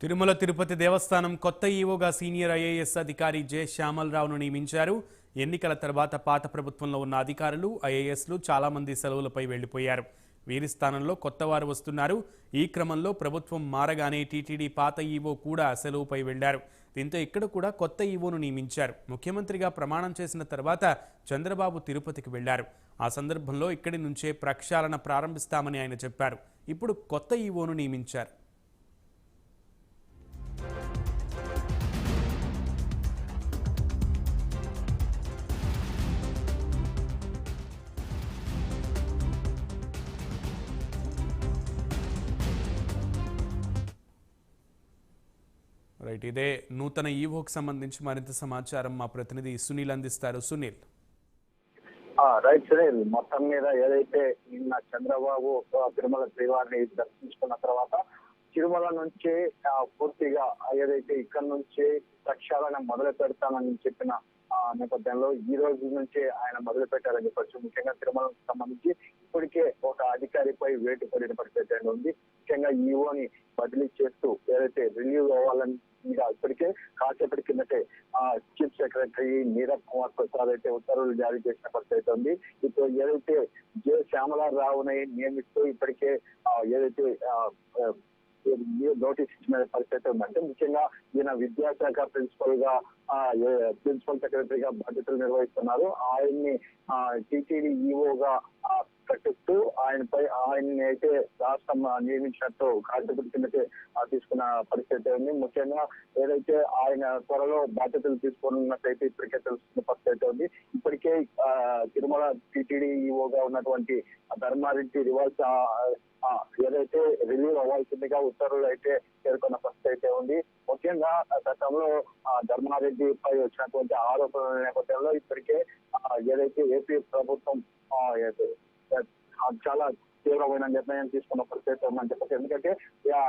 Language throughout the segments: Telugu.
తిరుమల తిరుపతి దేవస్థానం కొత్త ఈవోగా సీనియర్ ఐఏఎస్ అధికారి జె శ్యామలరావును నియమించారు. ఎన్నికల తర్వాత పాత ప్రభుత్వంలో ఉన్న అధికారులు ఐఏఎస్లు చాలామంది సెలవులపై వెళ్ళిపోయారు వీరి స్థానంలో కొత్త వారు వస్తున్నారు. ఈ క్రమంలో ప్రభుత్వం మారగానే టీటీడీ పాత ఈవో కూడా సెలవుపై వెళ్ళారు దీంతో ఇక్కడ కూడా కొత్త ఈవోను నియమించారు. ముఖ్యమంత్రిగా ప్రమాణం చేసిన తర్వాత చంద్రబాబు తిరుపతికి వెళ్ళారు ఆ సందర్భంలో ఇక్కడి నుంచే ప్రక్షాళన ప్రారంభిస్తామని ఆయన చెప్పారు. ఇప్పుడు కొత్త ఈవోను నియమించారు. రైట్ ఇదే నూతన ఈవోకి సంబంధించి మరింత సమాచారం మా ప్రతినిధి సునీల్ అందిస్తారు. సునీల్. ఆ, రైట్ సునీల్. మొత్తం మీద ఏదైతే నిన్న చంద్రబాబు తిరుమల శ్రీవారిని దర్శించుకున్న తర్వాత తిరుమల నుంచి పూర్తిగా ఏదైతే ఇక్కడ నుంచి ప్రక్షాళన మొదలు పెడతానని చెప్పిన ఆ, నేపథ్యంలో ఈ రోజు నుంచి ఆయన మొదలు పెట్టారని చెప్పొచ్చు. ముఖ్యంగా తిరుమలకు సంబంధించి ఇప్పటికే ఒక అధికారిపై వేటు పడిన పరిస్థితి ఉంది. ముఖ్యంగా ఈవోని బదిలీ చేస్తూ ఏదైతే రిలీవ్ అయితే కాసేపటి కిందటే ఆ చీఫ్ సెక్రటరీ నీరబ్ కుమార్ ప్రసాద్ అయితే ఉత్తర్వులు జారీ చేసిన పరిస్థితి ఉంది. ఇప్పుడు ఏదైతే జె శ్యామలారావుని నియమిస్తూ ఇప్పటికే ఏదైతే నోటీస్ ఇచ్చిన పరిస్థితి ఉందంటే ముఖ్యంగా ఈయన విద్యాశాఖ ప్రిన్సిపల్గా ప్రిన్సిపల్ సెక్రటరీగా బాధ్యతలు నిర్వహిస్తున్నారు. ఆయన్ని టీటీడీ ఈఓగా చెప్తూ ఆయనపై ఆయన్ని అయితే రాష్ట్రం నియమించినట్టు కాసేపటి కిందటే తీసుకున్న పరిస్థితి ఉంది. ముఖ్యంగా ఏదైతే ఆయన త్వరలో బాధ్యతలు తీసుకున్నట్టయితే ఇప్పటికే తెలుస్తున్న పరిస్థితి ఉంది. ఇప్పటికే తిరుమల టీటీడీ ఈఓగా ఉన్నటువంటి ధర్మారెడ్డి రివాల్స్ ఏదైతే రిలీవ్ అవ్వాల్సిందిగా ఉత్తర్వులు అయితే పేర్కొన్న పరిస్థితి అయితే ఉంది. ముఖ్యంగా గతంలో ఆ, ధర్మారెడ్డి పై వచ్చినటువంటి ఆరోపణల నేపథ్యంలో ఇప్పటికే ఏదైతే ఏపీ ప్రభుత్వం చాలా తీవ్రమైన నిర్ణయం తీసుకున్న పరిస్థితి ఉందని చెప్పచ్చు. ఎందుకంటే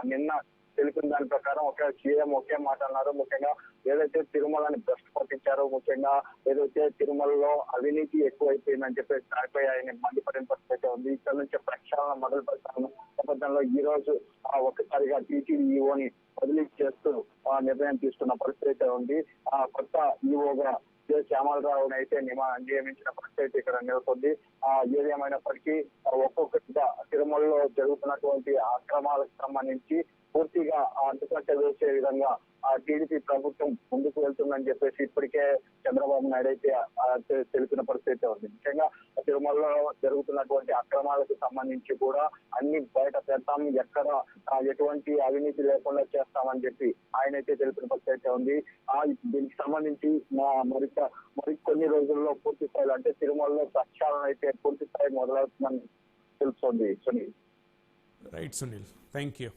నిన్న తెలిపిన దాని ప్రకారం ఒకే సీఎం ఒకే మాట అన్నారు. ముఖ్యంగా ఏదైతే తిరుమలని భ్రష్టు పట్టించారో ముఖ్యంగా ఏదైతే తిరుమలలో అవినీతి ఎక్కువైపోయిందని చెప్పేసి దానిపై ఆయన మండిపడిన పరిస్థితి ఉంది. ఇక్కడ నుంచి ప్రక్షాళన మొదలు పెడతాను. నేపథ్యంలో ఈ రోజు ఒకసారిగా ఒక్కసారిగా టీటీఈఓని బదిలీ చేస్తూ ఆ నిర్ణయం తీసుకున్న పరిస్థితి ఉంది. ఆ కొత్త ఈఓగా శ్యామలరావుని అయితే నియమ- నియమించిన పరిస్థితి ఇక్కడ నెలకొంది. ఆ ఏదేమైనప్పటికీ ఒక్కొక్కటిగా తిరుమలలో జరుగుతున్నటువంటి అక్రమాలకు సంబంధించి పూర్తిగా అడ్డుకట్ట వేసే విధంగా టీడీపీ ప్రభుత్వం ముందుకు వెళ్తుందని చెప్పేసి ఇప్పటికే చంద్రబాబు నాయుడు అయితే తెలిసిన తె- తెలిపిన పరిస్థితి ఉంది. ముఖ్యంగా తిరుమలలో జరుగుతున్నటువంటి అక్రమాలకు సంబంధించి కూడా అన్ని బయట పెడతాం ఎక్కడ ఎటువంటి అవినీతి లేకుండా చేస్తామని చెప్పి ఆయన అయితే తెలిపిన పరిస్థితి ఉంది. ఆ దీనికి సంబంధించి మా మరింత మరికొన్ని రోజుల్లో పూర్తి స్థాయిలో అంటే తిరుమలలో ప్రక్షాళన అయితే పూర్తి స్థాయి మొదలవుతుందని తెలుస్తుంది Sunil. Right Sunil thank you